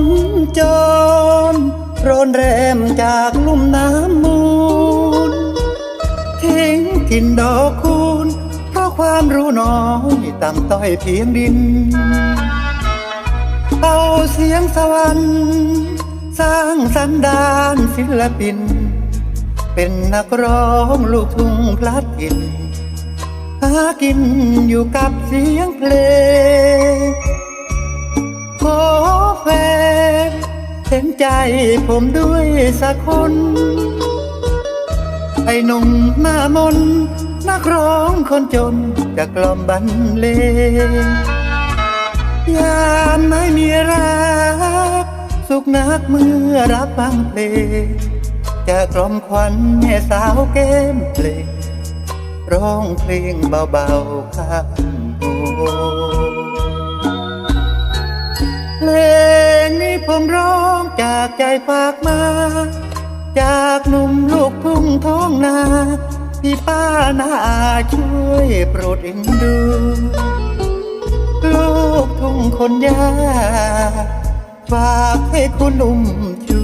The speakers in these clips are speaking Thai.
มจรรนแรมจากลุ่มน้ำมูลทิ้งถิ่นดอกคูณเพราะความรู้น้อยต่ำต้อยเพียงดิน เอาเสียงสวรรค์สร้างสันดานศิลปิน เป็นนักร้องลูกทุ่งพลัดกินหากินอยู่กับเสียงเพลงขอแฟน ใจผมด้วยสักคน ไอ้หนุ่มหน้ามนนักร้องคนจนจะกล่อมบรรเลงยามไม่มีรัก สุขนักเมื่อรับฟังเพลงจะกล่อมควันแม่สาวแก้มเพลงร้องเพลงเบาๆข้างหูเพลง ผมร้องจากใจฝากมา จากหนุ่มลูกทุ่งท้องนา พี่ป้านาช่วยโปรดเอ็นดู ลูกทุ่งคนยากฝากให้คุณอุ้มชู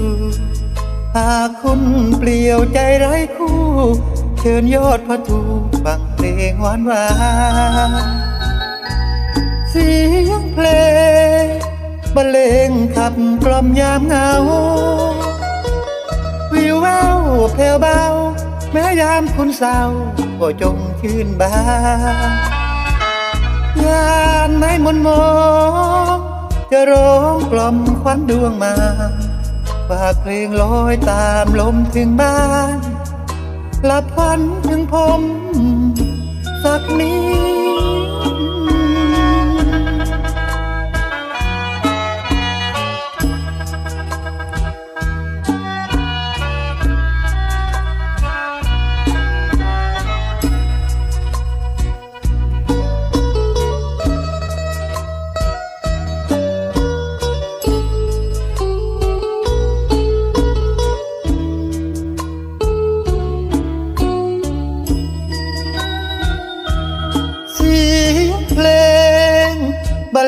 หากคุณเปลี่ยวใจไร้คู่ เชิญยอดพระทูฟังเพลงหวานหวานเสียงเพลงบรรเลง ขับกล่อมยามเหงา วิวแววแผ่วเบา แม้ยามคุณเศร้าก็จงชื่นบานยามไหนมนมองจะร้องกล่อมควันดวงมาฝากเพลงลอยตามลมถึงบ้านหลับฝันถึงผม สักนิด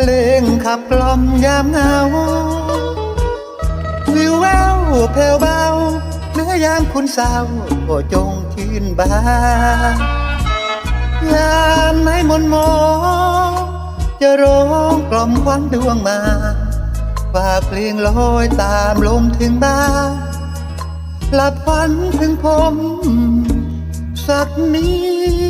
เลงขับกล่อมยามเหงาวิวแววแผ่วเบาเนื้อยามคุณสาวก็จงชื่นบานยามไหนมนต์มองจะร้องกล่อมควันดวงมาฝากเพลงลอยตามลมถึงบ้านหลับฝันถึงผม สักนิด